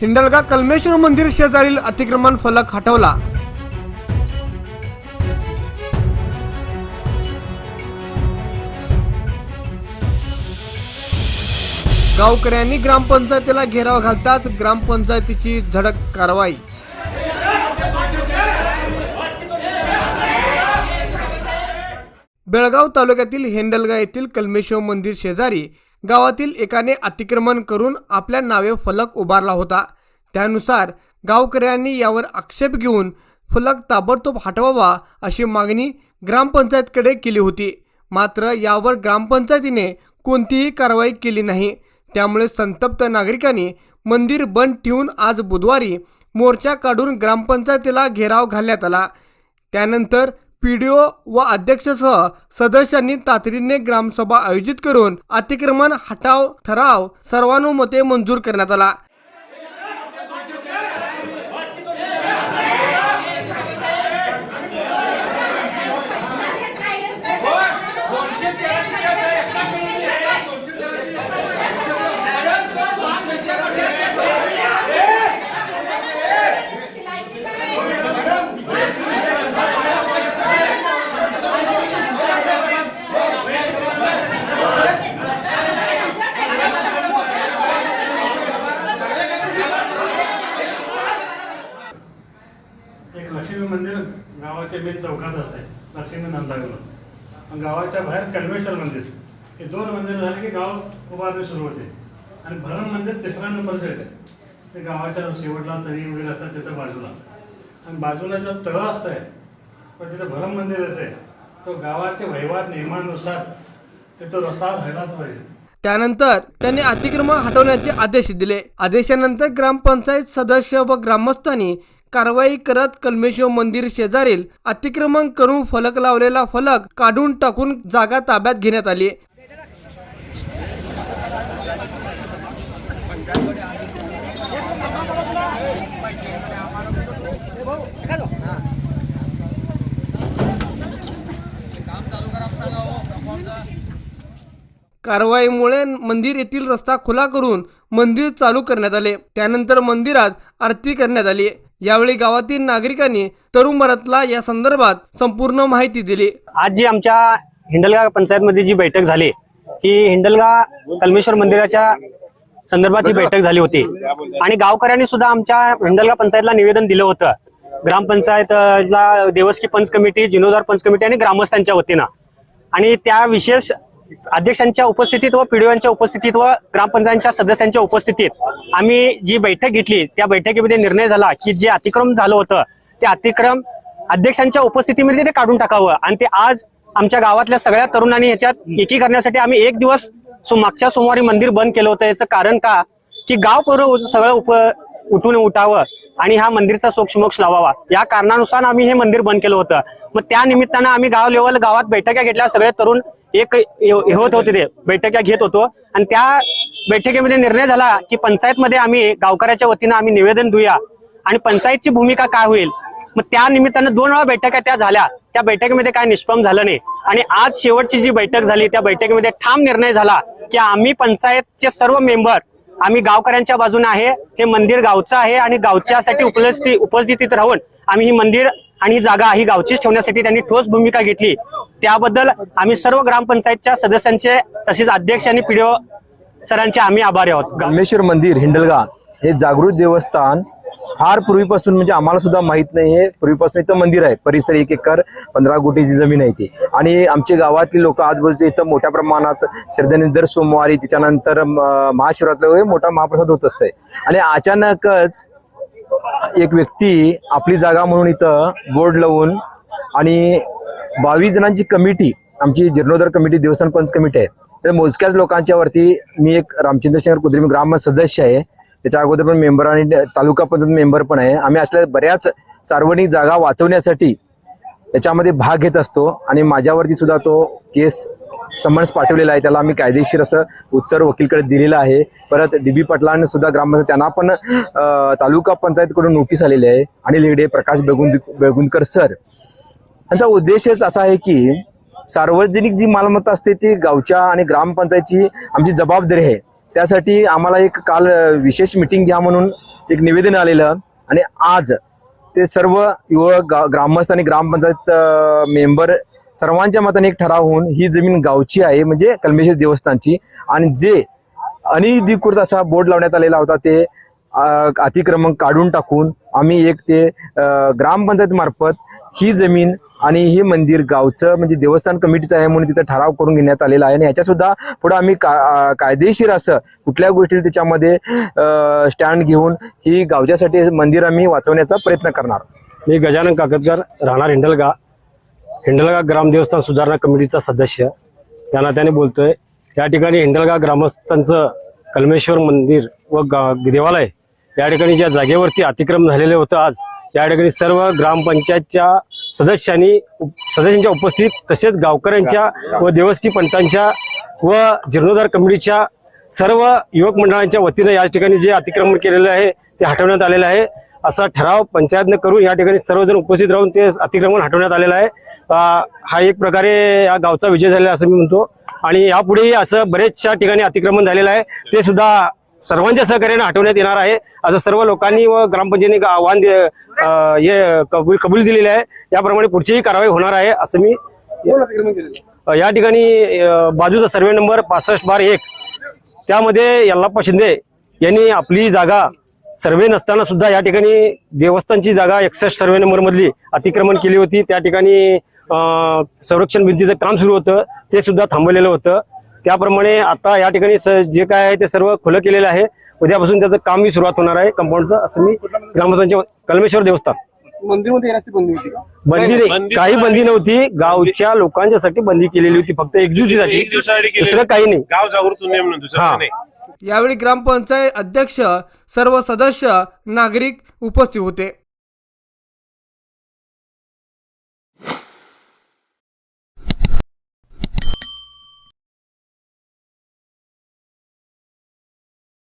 हिंडलगा कलमेश्वर मंदिर शेजारील अतिक्रमण फलक हटवला. गावकऱ्यांनी ग्रामपंचायतीला घेराव घालताच ग्रामपंचायतीची धडक कारवाई. बेळगाव तालुक्यातील हेंडलगा येथील कलमेश्वर मंदिर शेजारी गावातील एकाने अतिक्रमण करून आपल्या नावे फलक उभारला होता. त्यानुसार गावकऱ्यांनी यावर आक्षेप घेऊन फलक ताबडतोब हटवावा अशी मागणी ग्रामपंचायतकडे केली होती. मात्र यावर ग्रामपंचायतीने कोणतीही कारवाई केली नाही. त्यामुळे संतप्त नागरिकांनी मंदिर बंद ठेवून आज बुधवारी मोर्चा काढून ग्रामपंचायतीला घेराव घालण्यात आला. त्यानंतर पी डी ओ व अध्यक्षसह सदस्यांनी तातडीने ग्रामसभा आयोजित करून अतिक्रमण हटाव ठराव सर्वानुमते मंजूर करण्यात आला. एक लक्ष्मी मंदिर गावाच्या मेन चौकात असते लक्ष्मी नंदागृह आणि गावाच्या बाहेर कल्मेश्वर मंदिर. हे दोन मंदिर झाले की गाव उभारणी सुरू होते. आणि भरण मंदिर तिसऱ्या नंबरचं येते. ते गावाच्या शेवटला तरी वगैरे असतात तिथं बाजूला. आणि बाजूला जो तळ असतंय पण तिथं भरम मंदिर येते तो गावाचे वहिवाट नियमानुसार तिथं रस्ता व्हायलाच पाहिजे. त्यानंतर त्यांनी अतिक्रमण हटवण्याचे आदेश दिले. आदेशानंतर ग्रामपंचायत सदस्य व ग्रामस्थांनी कारवाई करत कलमेश्वर मंदिर शेजारील अतिक्रमण करून फलक लावलेला फलक काढून टाकून जागा ताब्यात घेण्यात आली कारवाईमुळे मंदिर येथील रस्ता खुला करून मंदिर चालू करण्यात आले. त्यानंतर मंदिरात आरती करण्यात आली यावेळी गावातील नागरिकांनी तरुण भारतला या संदर्भात संपूर्ण माहिती दिली. आज जी आमच्या हिंडलगा पंचायतमध्ये जी बैठक झाली ही हिंडलगा कलमेश्वर मंदिराच्या संदर्भात ही बैठक झाली होती. आणि गावकऱ्यांनी सुद्धा आमच्या हिंडलगा पंचायतला निवेदन दिलं होतं. ग्रामपंचायतला देवस्की पंच कमिटी जिनोदार पंच कमिटी आणि ग्रामस्थांच्या वतीनं. आणि त्या विशेष अध्यक्षांच्या उपस्थितीत व पीडीओच्या उपस्थितीत व ग्रामपंचायतच्या सदस्यांच्या उपस्थितीत आम्ही जी बैठक घेतली त्या बैठकीमध्ये निर्णय झाला की जे अतिक्रम झालं होतं ते अतिक्रम अध्यक्षांच्या उपस्थितीमध्ये ते काढून टाकावं. आणि ते आज आमच्या गावातल्या सगळ्या तरुणांनी याच्यात एकी करण्यासाठी आम्ही एक दिवस सो मागच्या सोमवारी मंदिर बंद केलं होतं. याचं कारण का? की गाव पूर्व सगळं उप उठून उठावं आणि हा मंदिरचा सोक्षमोक्ष लावावा. या कारणानुसार आम्ही हे मंदिर बंद केलं होतं. मग त्या निमित्तानं आम्ही गाव लेवल गावात बैठका घेतल्या. सगळे तरुण एक होत होते ते. बैठका घेत होतो. आणि त्या बैठकीमध्ये निर्णय झाला की पंचायतमध्ये आम्ही गावकऱ्याच्या वतीनं आम्ही निवेदन देऊया. आणि पंचायतची भूमिका काय होईल? मग त्या निमित्तानं दोन वेळा बैठका त्या झाल्या. त्या बैठकीमध्ये काय निष्पम झालं नाही. आणि आज शेवटची जी बैठक झाली त्या बैठकीमध्ये ठाम निर्णय झाला की आम्ही पंचायतचे सर्व मेंबर आम्ही गावकऱ्यांच्या बाजूने आहे. हे मंदिर गावचं आहे आणि गावच्यासाठी उपस्थिती उपस्थितीत राहून आम्ही ही मंदिर आणि ही जागा ही गावचीच ठेवण्यासाठी त्यांनी ठोस भूमिका घेतली. त्याबद्दल आम्ही सर्व ग्रामपंचायतच्या सदस्यांचे तसेच अध्यक्ष आणि पीडीओ सरांचे आम्ही आभारी आहोत. रामेश्वर मंदिर हिंडलगा हे जागृत देवस्थान फार पूर्वीपासून म्हणजे आम्हाला सुद्धा माहीत नाही हे पूर्वीपासून इथं मंदिर आहे परिसर एक एकर पंधरा कोटीची जमीन आहे ती. आणि आमचे गावातली लोक आजूबाजूचे इथं मोठ्या प्रमाणात श्रद्धेने दर सोमवारी त्याच्यानंतर म, महाशिवरात्री मोठा महाप्रसाद होत असतंय. आणि अचानकच एक व्यक्ती आपली जागा म्हणून इथं बोर्ड लावून आणि बावीस जणांची कमिटी आमची जीर्णोद्धार कमिटी देवस्थान पंच कमिटी आहे. तर मोजक्याच लोकांच्या वरती मी एक रामचंद्रशेखर कुद्री मी ग्राम सदस्य आहे. त्याच्या अगोदर पण मेंबर आणि तालुका पंचायत मेंबर पण आहे. आम्ही असल्या बऱ्याच सार्वजनिक जागा वाचवण्यासाठी त्याच्यामध्ये भाग घेत असतो आणि माझ्यावरती सुद्धा तो केस समन्स पाठवलेला आहे. त्याला आम्ही कायदेशीर असं उत्तर वकीलकडे दिलेलं आहे. परत डीबी पटलांना सुद्धा ग्रामपंचायत त्यांना पण तालुका पंचायतकडून नोटीस आलेली आहे. आणि लेडे प्रकाश बेगुंद बेगुंदकर सर. यांचा उद्देशच असा आहे की सार्वजनिक जी मालमत्ता असते ती गावच्या आणि ग्रामपंचायतची आमची जबाबदारी आहे. त्यासाठी आम्हाला एक काल विशेष मिटिंग घ्या म्हणून एक निवेदन आलेलं. आणि आज ते सर्व युवक ग्रामस्थ आणि ग्रामपंचायत मेंबर सर्वांच्या मताने एक ठराव होऊन ही जमीन गावची आहे म्हणजे कलमेश्वर देवस्थानची. आणि जे अनधिकृत असा बोर्ड लावण्यात आलेला होता ते अतिक्रमण काढून टाकून आम्ही एक ते ग्रामपंचायतमार्फत ग्रामपंचायत मार्फत ही जमीन आणि हे मंदिर गावचं म्हणजे देवस्थान कमिटीचं आहे म्हणून तिथं ठराव करून घेण्यात आलेला आहे. आणि याच्या सुद्धा पुढे आम्ही का कायदेशीर असं कुठल्या गोष्टी त्याच्यामध्ये स्टँड घेऊन ही गावच्यासाठी मंदिर आम्ही वाचवण्याचा प्रयत्न करणार. मी गजानन काकतकर राहणार हिंडलगा. हिंडलगा ग्राम देवस्थान सुधारणा कमिटीचा सदस्य. या नात्याने बोलतोय या ठिकाणी हिंडलगा ग्रामस्थांचं कलमेश्वर मंदिर व गा- देवालय या ठिकाणी ज्या जागेवरती अतिक्रमण झालेले होतं आज या ठिकाणी सर्व ग्रामपंचायतच्या सदस्यांनी उप- सदस्यांच्या उपस्थित तसेच गावकऱ्यांच्या व देवस्थी पंतांच्या व जीर्णोद्धार कमिटीच्या सर्व युवक मंडळांच्या वतीनं या ठिकाणी जे अतिक्रमण केलेलं आहे ते हटवण्यात आलेलं आहे. असा ठराव पंचायतनं करून या ठिकाणी सर्वजण उपस्थित राहून ते अतिक्रमण हटवण्यात आलेलं आहे. हा एक प्रकारे या गावचा विजय झालेला असं मी म्हणतो. आणि यापुढेही असं बरेचशा ठिकाणी अतिक्रमण झालेलं आहे. ते सुद्धा सर्वांच्या सहकार्याने हटवण्यात येणार आहे. असं सर्व लोकांनी व ग्रामपंचायतीने आव्हान हे कबूल कबूल दिलेले आहे. याप्रमाणे पुढचीही कारवाई होणार आहे असं मी या ठिकाणी बाजूचा सर्वे नंबर पासष्ट बार एक. त्यामध्ये यल्लाप्पा शिंदे यांनी आपली जागा सर्वे नसताना सुद्धा या ठिकाणी देवस्थानची जागा एकसष्ट सर्वे नंबर मधली अतिक्रमण केली होती. त्या ठिकाणी संरक्षण भिंतीचं काम सुरू होतं. ते सुद्धा थांबवलेलं होतं. त्याप्रमाणे आता या ठिकाणी स- जे काय आहे ते सर्व खुलं केलेलं आहे. उद्यापासून त्याचं कामही सुरुवात होणार आहे कंपाऊंडचं असं मी ग्रामस्थांच्या कलमेश्वर देवस्थान. मंदिरमध्ये येण्याची बंदी होती का? बंदी नाही. काही बंदी नव्हती. गावच्या लोकांच्यासाठी बंदी केलेली होती. फक्त एकजुटीसाठी एक दिवसासाठी केलेलं. दुसरं काही नाही. गाव जागृत नियम म्हणून दुसरं हा. काही नाही. यावेळी ग्रामपंचायत अध्यक्ष सर्व सदस्य नागरिक उपस्थित होते.